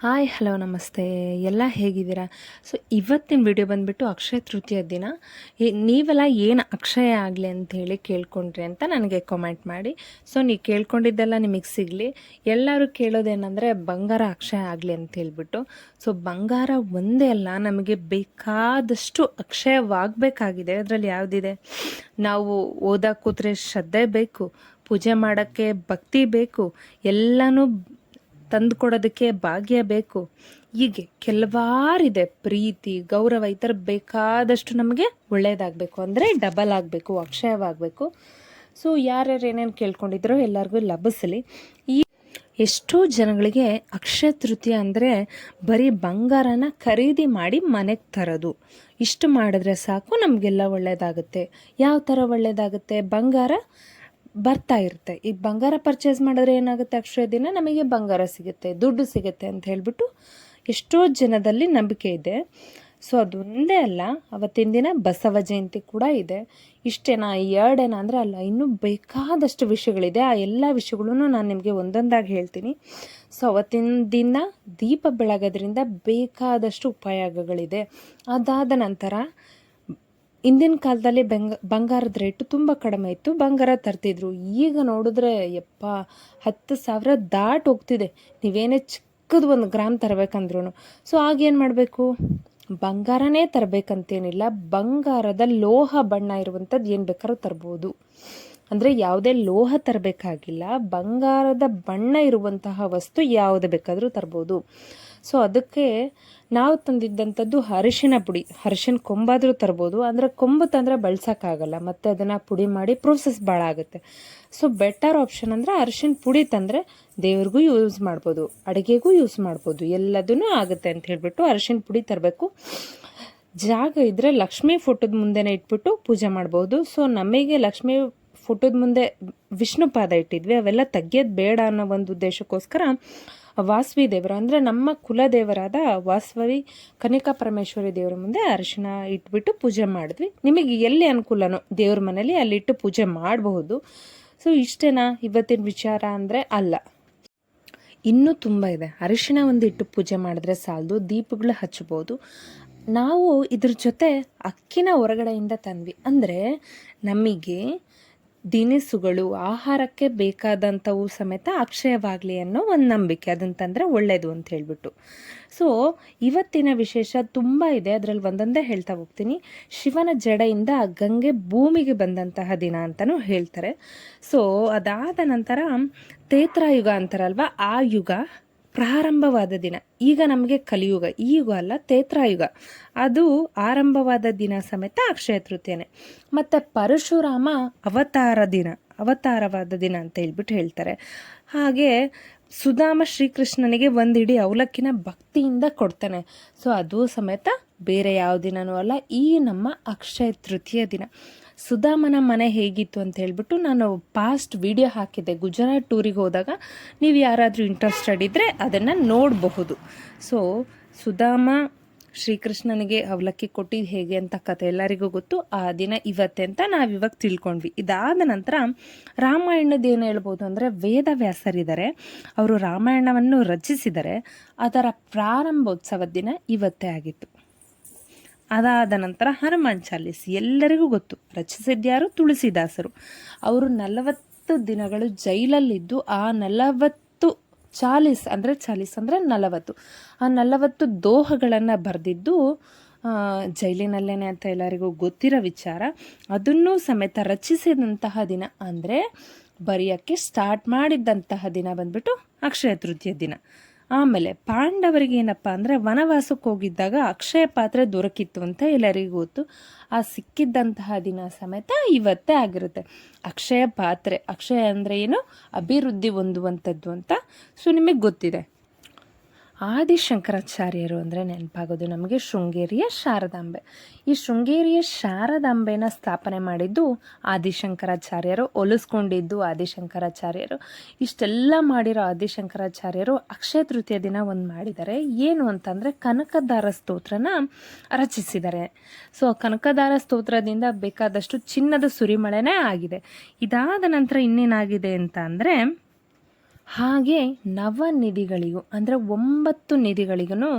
Hi, hello, ನಮಸ್ತೆ. ಎಲ್ಲ ಹೇಗಿದ್ದೀರಾ? ಸೊ ಇವತ್ತಿನ ವಿಡಿಯೋ ಬಂದುಬಿಟ್ಟು ಅಕ್ಷಯ ತೃತೀಯ ದಿನ. ನೀವೆಲ್ಲ ಏನು ಅಕ್ಷಯ ಆಗಲಿ ಅಂತ ಹೇಳಿ ಕೇಳ್ಕೊಂಡ್ರಿ ಅಂತ ನನಗೆ ಕಮೆಂಟ್ ಮಾಡಿ. ಸೊ ನೀವು ಕೇಳ್ಕೊಂಡಿದ್ದೆಲ್ಲ ನಿಮಗೆ ಸಿಗಲಿ. ಎಲ್ಲರೂ ಕೇಳೋದೇನೆಂದರೆ ಬಂಗಾರ ಅಕ್ಷಯ ಆಗಲಿ ಅಂತ ಹೇಳ್ಬಿಟ್ಟು. ಸೊ ಬಂಗಾರ ಒಂದೇ ಅಲ್ಲ, ನಮಗೆ ಬೇಕಾದಷ್ಟು ಅಕ್ಷಯವಾಗಬೇಕಾಗಿದೆ. ಅದರಲ್ಲಿ ಯಾವುದಿದೆ? ನಾವು ಓದಕ್ಕೆ ಕೂತ್ರೆ ಶ್ರದ್ಧೆ ಬೇಕು, ಪೂಜೆ ಮಾಡೋಕ್ಕೆ ಭಕ್ತಿ ಬೇಕು, ಎಲ್ಲನೂ ತಂದು ಕೊಡೋದಕ್ಕೆ ಭಾಗ್ಯ ಬೇಕು. ಹೀಗೆ ಕೆಲವಾರಿದೆ ಪ್ರೀತಿ, ಗೌರವ ಈ ಥರ ಬೇಕಾದಷ್ಟು ನಮಗೆ ಒಳ್ಳೆಯದಾಗಬೇಕು ಅಂದರೆ ಡಬಲ್ ಆಗಬೇಕು, ಅಕ್ಷಯವಾಗಬೇಕು. ಸೊ ಯಾರ್ಯಾರು ಏನೇನು ಕೇಳ್ಕೊಂಡಿದ್ರೋ ಎಲ್ಲರಿಗೂ ಲಭಿಸಲಿ. ಈ ಎಷ್ಟೋ ಜನಗಳಿಗೆ ಅಕ್ಷಯ ತೃತೀಯ ಅಂದರೆ ಬರೀ ಬಂಗಾರನ ಖರೀದಿ ಮಾಡಿ ಮನೆಗೆ ತರೋದು. ಇಷ್ಟು ಮಾಡಿದ್ರೆ ಸಾಕು, ನಮಗೆಲ್ಲ ಒಳ್ಳೆಯದಾಗುತ್ತೆ ಯಾವ ಥರ ಒಳ್ಳೆಯದಾಗುತ್ತೆ ಬಂಗಾರ ಬರ್ತಾ ಇರುತ್ತೆ. ಈ ಬಂಗಾರ ಪರ್ಚೇಸ್ ಮಾಡಿದ್ರೆ ಏನಾಗುತ್ತೆ ಅಕ್ಷಯ ದಿನ? ನಮಗೆ ಬಂಗಾರ ಸಿಗುತ್ತೆ, ದುಡ್ಡು ಸಿಗುತ್ತೆ ಅಂತ ಹೇಳಿಬಿಟ್ಟು ಎಷ್ಟೋ ಜನದಲ್ಲಿ ನಂಬಿಕೆ ಇದೆ. ಸೊ ಅದೊಂದೇ ಅಲ್ಲ, ಅವತ್ತಿನ ದಿನ ಬಸವ ಜಯಂತಿ ಕೂಡ ಇದೆ. ಇಷ್ಟೇನಾ ಎರಡೇನಾ ಅಂದರೆ ಅಲ್ಲ, ಇನ್ನೂ ಬೇಕಾದಷ್ಟು ವಿಷಯಗಳಿದೆ. ಆ ಎಲ್ಲ ವಿಷಯಗಳನ್ನು ನಾನು ನಿಮಗೆ ಒಂದೊಂದಾಗಿ ಹೇಳ್ತೀನಿ. ಸೊ ಅವತ್ತಿನ ದಿನ ದೀಪ ಬೆಳಗೋದ್ರಿಂದ ಬೇಕಾದಷ್ಟು ಉಪಯೋಗಗಳಿದೆ. ಅದಾದ ನಂತರ ಹಿಂದಿನ ಕಾಲದಲ್ಲಿ ಬೆಂಗ, ಬಂಗಾರದ ರೇಟು ತುಂಬ ಕಡಿಮೆ ಇತ್ತು. ಬಂಗಾರ ತರ್ತಿದ್ರು. ಈಗ ನೋಡಿದ್ರೆ, ಯಪ್ಪ, ಹತ್ತು ಸಾವಿರ ದಾಟ್ ಹೋಗ್ತಿದೆ. ನೀವೇನೇ ಚಿಕ್ಕದು ಒಂದು ಗ್ರಾಮ್ ತರಬೇಕಂದ್ರೂ ಸೊ ಆಗೇನು ಮಾಡಬೇಕು? ಬಂಗಾರನೇ ತರಬೇಕಂತೇನಿಲ್ಲ. ಬಂಗಾರದ ಲೋಹ ಬಣ್ಣ ಇರುವಂಥದ್ದು ಏನು ಬೇಕಾದ್ರೂ ತರ್ಬೋದು. ಅಂದರೆ ಯಾವುದೇ ಲೋಹ ತರಬೇಕಾಗಿಲ್ಲ. ಬಂಗಾರದ ಬಣ್ಣ ಇರುವಂತಹ ವಸ್ತು ಯಾವುದು ಬೇಕಾದರೂ ತರ್ಬೋದು. ಸೊ, ಅದಕ್ಕೆ ನಾವು ತಂದಿದ್ದಂಥದ್ದು ಅರಿಶಿನ ಪುಡಿ. ಅರಿಶಿನ ಕೊಂಬಾದರೂ ತರ್ಬೋದು. ಅಂದರೆ ಕೊಂಬು ತಂದರೆ ಬಳಸೋಕ್ಕಾಗಲ್ಲ. ಮತ್ತು ಅದನ್ನು ಪುಡಿ ಮಾಡಿ ಪ್ರೋಸೆಸ್ ಭಾಳ ಆಗುತ್ತೆ. ಸೊ ಬೆಟರ್ ಆಪ್ಷನ್ ಅಂದರೆ ಅರಿಶಿನ ಪುಡಿ ತಂದರೆ ದೇವ್ರಿಗೂ ಯೂಸ್ ಮಾಡ್ಬೋದು. ಅಡುಗೆಗೂ ಯೂಸ್ ಮಾಡ್ಬೋದು. ಎಲ್ಲದೂ ಆಗುತ್ತೆ ಅಂತ ಹೇಳಿಬಿಟ್ಟು ಅರಿಶಿನ ಪುಡಿ ತರಬೇಕು. ಜಾಗ ಇದ್ದರೆ ಲಕ್ಷ್ಮೀ ಫೋಟೋದ ಮುಂದೆನೇ ಇಟ್ಬಿಟ್ಟು ಪೂಜೆ ಮಾಡ್ಬೋದು. ಸೊ ನಮಗೆ ಲಕ್ಷ್ಮೀ ಫೋಟೋದ ಮುಂದೆ ವಿಷ್ಣು ಪಾದ ಇಟ್ಟಿದ್ವಿ. ಅವೆಲ್ಲ ತೆಗಿಯೋದು ಬೇಡ ಅನ್ನೋ ಒಂದು ಉದ್ದೇಶಕ್ಕೋಸ್ಕರ ವಾಸವಿ ದೇವರು ಅಂದರೆ ನಮ್ಮ ಕುಲದೇವರಾದ ವಾಸವಿ ಕನಿಕಾ ಪರಮೇಶ್ವರಿ ದೇವರ ಮುಂದೆ ಅರಿಶಿನ ಇಟ್ಬಿಟ್ಟು ಪೂಜೆ ಮಾಡಿದ್ವಿ. ನಿಮಗೆ ಎಲ್ಲಿ ಅನುಕೂಲನೋ ದೇವ್ರ ಮನೇಲಿ ಅಲ್ಲಿಟ್ಟು ಪೂಜೆ ಮಾಡಬಹುದು. ಸೊ ಇಷ್ಟೇನಾ? ಇವತ್ತಿನ ವಿಚಾರ ಅಂದರೆ ಅಲ್ಲ. ಇನ್ನೂ ತುಂಬ ಇದೆ. ಅರಿಶಿಣ ಒಂದು ಇಟ್ಟು ಪೂಜೆ ಮಾಡಿದ್ರೆ ಸಾಲದು, ದೀಪಗಳು ಹಚ್ಚಬಹುದು ನಾವು ಇದ್ರ ಜೊತೆ ಅಕ್ಕಿನ ಹೊರಗಡೆಯಿಂದ ತಂದ್ವಿ. ಅಂದರೆ ನಮಗೆ ದಿನಿಸುಗಳು, ಆಹಾರಕ್ಕೆ ಬೇಕಾದಂಥವು ಸಮೇತ ಅಕ್ಷಯವಾಗಲಿ ಅನ್ನೋ ಒಂದು ನಂಬಿಕೆ. ಅದನ್ನು ತಂದರೆ ಒಳ್ಳೆಯದು ಅಂತ ಹೇಳ್ಬಿಟ್ಟು. ಸೊ ಇವತ್ತಿನ ವಿಶೇಷ ತುಂಬ ಇದೆ. ಅದರಲ್ಲಿ ಒಂದೊಂದೇ ಹೇಳ್ತಾ ಹೋಗ್ತೀನಿ. ಶಿವನ ಜಡೆಯಿಂದ ಗಂಗೆ ಭೂಮಿಗೆ ಬಂದಂತಹ ದಿನ ಅಂತಲೂ ಹೇಳ್ತಾರೆ. ಸೊ ಅದಾದ ನಂತರ ತೇತ್ರಾಯುಗ ಅಂತಾರಲ್ವ? ಆ ಯುಗ. ಪ್ರಾರಂಭವಾದ ದಿನ. ಈಗ ನಮಗೆ ಕಲಿಯುಗ. ಈಗ ಅಲ್ಲ ತೇತ್ರಾಯುಗ ಅದು ಆರಂಭವಾದ ದಿನ ಸಮೇತ ಅಕ್ಷಯ ತೃತೀಯನೇ. ಮತ್ತು ಪರಶುರಾಮ ಅವತಾರ ದಿನ, ಅವತಾರವಾದ ದಿನ ಅಂತ ಹೇಳ್ಬಿಟ್ಟು ಹೇಳ್ತಾರೆ. ಹಾಗೆ ಸುಧಾಮ ಶ್ರೀಕೃಷ್ಣನಿಗೆ ಒಂದು ಇಡೀ ಅವಲಕ್ಕಿನ ಭಕ್ತಿಯಿಂದ ಕೊಡ್ತಾನೆ. ಸೊ ಅದು ಸಮೇತ ಬೇರೆ ಯಾವ ದಿನನೂ ಅಲ್ಲ, ಈ ನಮ್ಮ ಅಕ್ಷಯ ತೃತೀಯ ದಿನ. ಸುಧಾಮನ ಮನೆ ಹೇಗಿತ್ತು ಅಂತ ಹೇಳ್ಬಿಟ್ಟು ನಾನು ಪಾಸ್ಟ್ ವಿಡಿಯೋ ಹಾಕಿದ್ದೆ. ಗುಜರಾತ್ ಟೂರಿಗೆ ಹೋದಾಗ ನೀವು ಯಾರಾದರೂ ಇಂಟ್ರೆಸ್ಟೆಡ್ ಇದ್ದರೆ ಅದನ್ನು ನೋಡಬಹುದು. ಸೊ ಸುಧಾಮ ಶ್ರೀಕೃಷ್ಣನಿಗೆ ಅವಲಕ್ಕಿ ಕೊಟ್ಟಿದ್ದು ಹೇಗೆ ಅಂತ ಕತೆ ಎಲ್ಲರಿಗೂ ಗೊತ್ತು. ಆ ದಿನ ಇವತ್ತೆ ಅಂತ ನಾವು ಇವಾಗ ತಿಳ್ಕೊಂಡ್ವಿ. ಇದಾದ ನಂತರ ರಾಮಾಯಣದ ಏನು ಹೇಳ್ಬೋದು ಅಂದರೆ ವೇದವ್ಯಾಸರಿದ್ದಾರೆ. ಅವರು ರಾಮಾಯಣವನ್ನು ರಚಿಸಿದರೆ ಅದರ ಪ್ರಾರಂಭೋತ್ಸವದ ದಿನ ಇವತ್ತೇ ಆಗಿತ್ತು. ಅದಾದ ನಂತರ ಹನುಮಾನ್ ಚಾಲೀಸ್ ಎಲ್ಲರಿಗೂ ಗೊತ್ತು. ರಚಿಸಿದ್ಯಾರು? ತುಳಸಿದಾಸರು. ಅವರು ನಲವತ್ತು ದಿನಗಳು ಜೈಲಲ್ಲಿದ್ದು ಆ ನಲವತ್ತು ಚಾಲೀಸ್ ಅಂದರೆ ಚಾಲೀಸ್ ಅಂದರೆ ನಲವತ್ತು. ಆ ನಲವತ್ತು ದೋಹಗಳನ್ನು ಬರೆದಿದ್ದು ಜೈಲಿನಲ್ಲೇನೆ ಅಂತ ಎಲ್ಲರಿಗೂ ಗೊತ್ತಿರೋ ವಿಚಾರ. ಅದನ್ನು ಸಮೇತ ರಚಿಸಿದಂತಹ ದಿನ ಅಂದರೆ ಬರೆಯೋಕ್ಕೆ ಸ್ಟಾರ್ಟ್ ಮಾಡಿದ್ದಂತಹ ದಿನ ಬಂದ್ಬಿಟ್ಟು ಅಕ್ಷಯ ತೃತೀಯ ದಿನ. ಆಮೇಲೆ ಪಾಂಡವರಿಗೆ ಏನಪ್ಪ ಅಂದರೆ ವನವಾಸಕ್ಕೆ ಹೋಗಿದ್ದಾಗ ಅಕ್ಷಯ ಪಾತ್ರೆ ದೊರಕಿತ್ತು ಅಂತ ಎಲ್ಲರಿಗೂ ಗೊತ್ತು. ಆ ಸಿಕ್ಕಿದ್ದಂತಹ ದಿನ ಸಮೇತ ಇವತ್ತೇ ಆಗಿರುತ್ತೆ. ಅಕ್ಷಯ ಪಾತ್ರೆ, ಅಕ್ಷಯ ಅಂದರೆ ಏನು? ಅಭಿವೃದ್ಧಿ ಹೊಂದುವಂಥದ್ದು ಅಂತ ಸೊ ನಿಮಗೆ ಗೊತ್ತಿದೆ. ಆದಿಶಂಕರಾಚಾರ್ಯರು ಅಂದರೆ ನೆನಪಾಗೋದು. ನಮಗೆ ಶೃಂಗೇರಿಯ ಶಾರದಾಂಬೆ. ಈ ಶೃಂಗೇರಿಯ ಶಾರದಾಂಬೆನ ಸ್ಥಾಪನೆ ಮಾಡಿದ್ದು ಆದಿಶಂಕರಾಚಾರ್ಯರು, ಒಲಿಸ್ಕೊಂಡಿದ್ದು ಆದಿಶಂಕರಾಚಾರ್ಯರು. ಇಷ್ಟೆಲ್ಲ ಮಾಡಿರೋ ಆದಿಶಂಕರಾಚಾರ್ಯರು ಅಕ್ಷಯ ತೃತೀಯ ದಿನ ಒಂದು ಮಾಡಿದ್ದಾರೆ ಏನು ಅಂತಂದರೆ ಕನಕದಾರ ಸ್ತೋತ್ರನ ರಚಿಸಿದ್ದಾರೆ ಸೊ ಕನಕದಾರ ಸ್ತೋತ್ರದಿಂದ ಬೇಕಾದಷ್ಟು ಚಿನ್ನದ ಸುರಿಮಳೆನೇ ಆಗಿದೆ. ಇದಾದ ನಂತರ ಇನ್ನೇನಾಗಿದೆ ಅಂತ ಅಂದರೆ ಹಾಗೆ ನವ ನಿಧಿಗಳಿಗೂ ಅಂದರೆ ಒಂಬತ್ತು ನಿಧಿಗಳಿಗೂ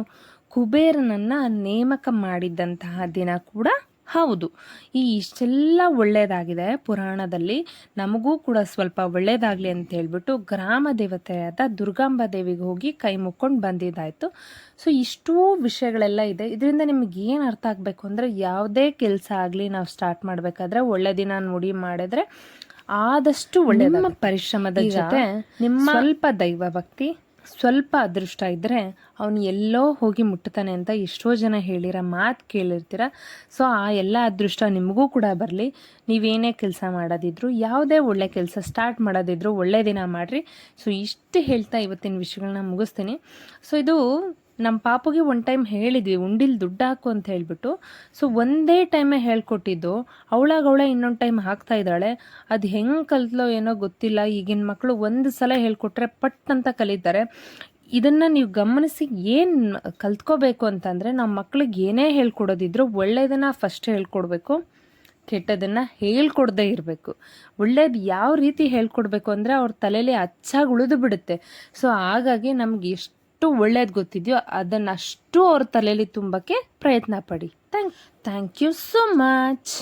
ಕುಬೇರನನ್ನು ನೇಮಕ ಮಾಡಿದ್ದಂತಹ ದಿನ ಕೂಡ ಹೌದು. ಈ ಇಷ್ಟೆಲ್ಲ ಒಳ್ಳೆಯದಾಗಿದೆ ಪುರಾಣದಲ್ಲಿ. ನಮಗೂ ಕೂಡ ಸ್ವಲ್ಪ ಒಳ್ಳೆಯದಾಗಲಿ ಅಂತ ಹೇಳಿಬಿಟ್ಟು ಗ್ರಾಮ ದೇವತೆಯಾದ ದುರ್ಗಾಂಬ ದೇವಿಗೆ ಹೋಗಿ ಕೈ ಮುಕ್ಕೊಂಡು ಬಂದಿದ್ದಾಯಿತು. ಸೊ, ಇಷ್ಟೂ ವಿಷಯಗಳೆಲ್ಲ ಇದೆ. ಇದರಿಂದ ನಿಮ್ಗೆ ಏನು ಅರ್ಥ ಆಗಬೇಕು ಅಂದರೆ ಯಾವುದೇ ಕೆಲಸ ಆಗಲಿ ನಾವು ಸ್ಟಾರ್ಟ್ ಮಾಡಬೇಕಾದ್ರೆ ಒಳ್ಳೆ ದಿನ ನೋಡಿ ಮಾಡಿದ್ರೆ ಆದಷ್ಟು ಒಳ್ಳೆ ನಿಮ್ಮ ಪರಿಶ್ರಮದ ಜೊತೆ ನಿಮ್ಮ ಸ್ವಲ್ಪ ದೈವ ಭಕ್ತಿ ಸ್ವಲ್ಪ ಅದೃಷ್ಟ ಇದ್ದರೆ ಅವನು ಎಲ್ಲೋ ಹೋಗಿ ಮುಟ್ತಾನೆ ಅಂತ ಎಷ್ಟೋ ಜನ ಹೇಳಿರ ಮಾತು ಕೇಳಿರ್ತೀರ. ಸೊ ಆ ಎಲ್ಲ ಅದೃಷ್ಟ ನಿಮಗೂ ಕೂಡ ಬರಲಿ. ನೀವೇನೇ ಕೆಲಸ ಮಾಡೋದಿದ್ರು ಯಾವುದೇ ಒಳ್ಳೆ ಕೆಲಸ ಸ್ಟಾರ್ಟ್ ಮಾಡೋದಿದ್ರು ಒಳ್ಳೆ ದಿನ ಮಾಡಿರಿ. ಸೊ ಇಷ್ಟು ಹೇಳ್ತಾ ಇವತ್ತಿನ ವಿಷಯಗಳನ್ನ ಮುಗಿಸ್ತೀನಿ. ಸೊ ಇದು ನಮ್ಮ ಪಾಪುಗೆ ಒಂದು ಟೈಮ್ ಹೇಳಿದ್ವಿ, ಉಂಡಿಲ್ ದುಡ್ಡು ಹಾಕು ಅಂತ ಹೇಳಿಬಿಟ್ಟು. ಸೊ ಒಂದೇ ಟೈಮೇ ಹೇಳ್ಕೊಟ್ಟಿದ್ದು. ಅವಳಾಗ ಅವಳ ಇನ್ನೊಂದು ಟೈಮ್ ಹಾಕ್ತಾ ಇದ್ದಾಳೆ. ಅದು ಹೆಂಗೆ ಕಲ್ತ್ಲೋ ಏನೋ ಗೊತ್ತಿಲ್ಲ. ಈಗಿನ ಮಕ್ಕಳು ಒಂದು ಸಲ ಹೇಳ್ಕೊಟ್ರೆ ಪಟ್ ಅಂತ ಕಲಿತಾರೆ. ಇದನ್ನು ನೀವು ಗಮನಿಸಿ ಏನು ಕಲ್ತ್ಕೋಬೇಕು ಅಂತಂದರೆ ನಮ್ಮ ಮಕ್ಳಿಗೆ ಏನೇ ಹೇಳ್ಕೊಡೋದಿದ್ರು ಒಳ್ಳೆಯದನ್ನು ಫಸ್ಟ್ ಹೇಳ್ಕೊಡ್ಬೇಕು, ಕೆಟ್ಟದನ್ನು ಹೇಳ್ಕೊಡ್ದೇ ಇರಬೇಕು. ಒಳ್ಳೇದು ಯಾವ ರೀತಿ ಹೇಳ್ಕೊಡ್ಬೇಕು ಅಂದರೆ ಅವ್ರ ತಲೆಯಲ್ಲಿ ಅಚ್ಚಾಗಿ ಉಳಿದು ಬಿಡುತ್ತೆ. ಸೊ ಹಾಗಾಗಿ ನಮ್ಗೆ ಎಷ್ಟು ಒಳ್ಳೇದು ಗೊತ್ತಿದೆಯೋ ಅದನ್ನು ಅಷ್ಟು ಅವ್ರ ತಲೆಯಲ್ಲಿ ತುಂಬಕ್ಕೆ ಪ್ರಯತ್ನ ಪಡಿ. Thank thank you so much.